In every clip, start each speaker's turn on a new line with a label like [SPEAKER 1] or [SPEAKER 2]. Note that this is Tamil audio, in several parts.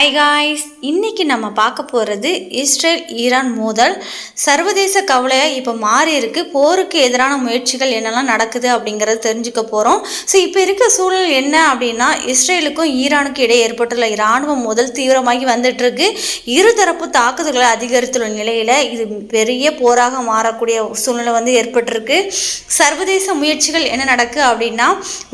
[SPEAKER 1] ஹை காய்ஸ் இன்றைக்கி நம்ம பார்க்க போகிறது இஸ்ரேல் ஈரான் மோதல். சர்வதேச கவலையாக இப்போ மாறி இருக்குது போருக்கு எதிரான முயற்சிகள் என்னெல்லாம் நடக்குது அப்படிங்கிறத தெரிஞ்சுக்க போகிறோம் ஸோ இப்போ இருக்க சூழல் என்ன அப்படின்னா இஸ்ரேலுக்கும் ஈரானுக்கும் இடையே ஏற்பட்டுள்ள இராணுவ மோதல் தீவிரமாகி வந்துட்டுருக்கு இருதரப்பு தாக்குதல்களை அதிகரித்துள்ள நிலையில் இது பெரிய போராக மாறக்கூடிய சூழ்நிலை வந்து ஏற்பட்டிருக்கு. சர்வதேச முயற்சிகள் என்ன நடக்கு அப்படின்னா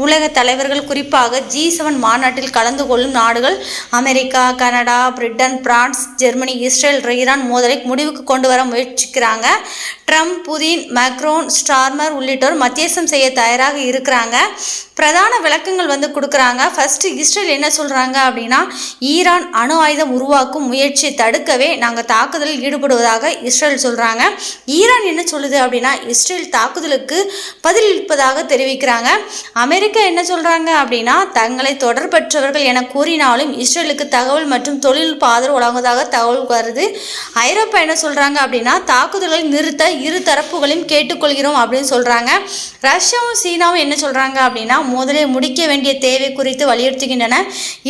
[SPEAKER 1] உலக தலைவர்கள் குறிப்பாக ஜி செவன் மாநாட்டில் கலந்து கொள்ளும் நாடுகள் America Canada Britain France Germany Israel Iran மோதலை முடிவுக்கு கொண்டு வர முயற்சிக்கிறாங்க. ட்ரம்ப் புதின் மேக்ரோன் ஸ்டார்மர் உள்ளிட்டோர் மத்தியஸ்தம் செய்ய தயாராக இருக்கிறாங்க. பிரதான விளக்கங்கள் வந்து கொடுக்குறாங்க. ஃபஸ்ட்டு இஸ்ரேல் என்ன சொல்கிறாங்க அப்படின்னா ஈரான் அணு ஆயுதம் உருவாக்கும் முயற்சியை தடுக்கவே நாங்கள் தாக்குதலில் ஈடுபடுவதாக இஸ்ரேல் சொல்கிறாங்க ஈரான் என்ன சொல்லுது அப்படின்னா இஸ்ரேல் தாக்குதலுக்கு பதிலளிப்பதாக தெரிவிக்கிறாங்க. அமெரிக்கா என்ன சொல்கிறாங்க அப்படின்னா தங்களை தொடர்பற்றவர்கள் என கூறினாலும் இஸ்ரேலுக்கு தகவல் மற்றும் தொழில்நுட்ப ஆதரவு வழங்குவதாக தகவல் வருது. ஐரோப்பா என்ன சொல்கிறாங்க அப்படின்னா தாக்குதல்களை நிறுத்த இரு தரப்புகளையும் கேட்டுக்கொள்கிறோம் அப்படின்னு சொல்கிறாங்க ரஷ்யாவும் சீனாவும் என்ன சொல்கிறாங்க அப்படின்னா முதலே முடிக்க வேண்டிய தேவை குறித்து வலியுறுத்துகின்றன.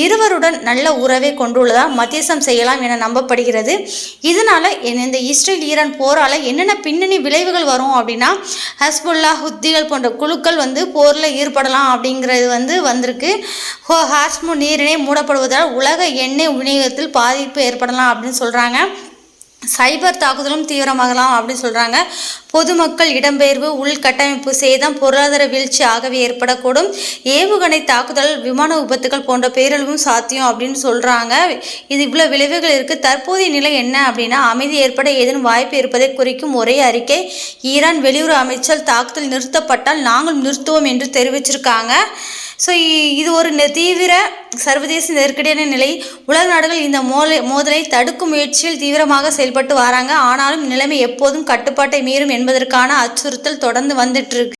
[SPEAKER 1] இருவருடன் நல்ல உறவை கொண்டுள்ளதால் மத்தியசம் செய்யலாம் என நம்பப்படுகிறது. இதனால் இந்த இஸ்ரேல் ஈரான் போரால் என்னென்ன பின்னணி விளைவுகள் வரும் அப்படின்னா ஹஸ்புல்லா ஹுத்திகள் போன்ற குழுக்கள் வந்து போரில் ஈடுபடலாம் அப்படிங்கிறது வந்து வந்திருக்கு. ஹோ ஹாஸ்மு நீரினை மூடப்படுவதால் உலக எண்ணெய் விநியோகத்தில் பாதிப்பு ஏற்படலாம் அப்படின்னு சொல்கிறாங்க சைபர் தாக்குதலும் தீவிரமாகலாம் அப்படின்னு சொல்கிறாங்க பொதுமக்கள் இடம்பெயர்வு உள்கட்டமைப்பு சேதம் பொருளாதார வீழ்ச்சி ஆகவே ஏற்படக்கூடும். ஏவுகணை தாக்குதல் விமான விபத்துகள் போன்ற பேரழிவும் சாத்தியம் அப்படின்னு சொல்கிறாங்க இது இவ்வளோ விளைவுகள் இருக்குது தற்போதைய நிலை என்ன அப்படின்னா அமைதி ஏற்பட ஏதேனும் வாய்ப்பு இருப்பதை குறிக்கும் ஒரே அறிக்கை. ஈரான் வெளியுறவு அமைச்சர் தாக்குதல் நிறுத்தப்பட்டால் நாங்கள் நிறுத்துவோம் என்று தெரிவிச்சிருக்காங்க. ஸோ இது ஒரு தீவிர சர்வதேச நெருக்கடியான நிலை. உலக நாடுகள் இந்த மோலை மோதலை தடுக்கும் முயற்சியில் தீவிரமாக செயல்பட்டு வராங்க. ஆனாலும் நிலைமை எப்போதும் கட்டுப்பாட்டை மீறும் என்பதற்கான அச்சுறுத்தல் தொடர்ந்து வந்துட்டு இருக்கு.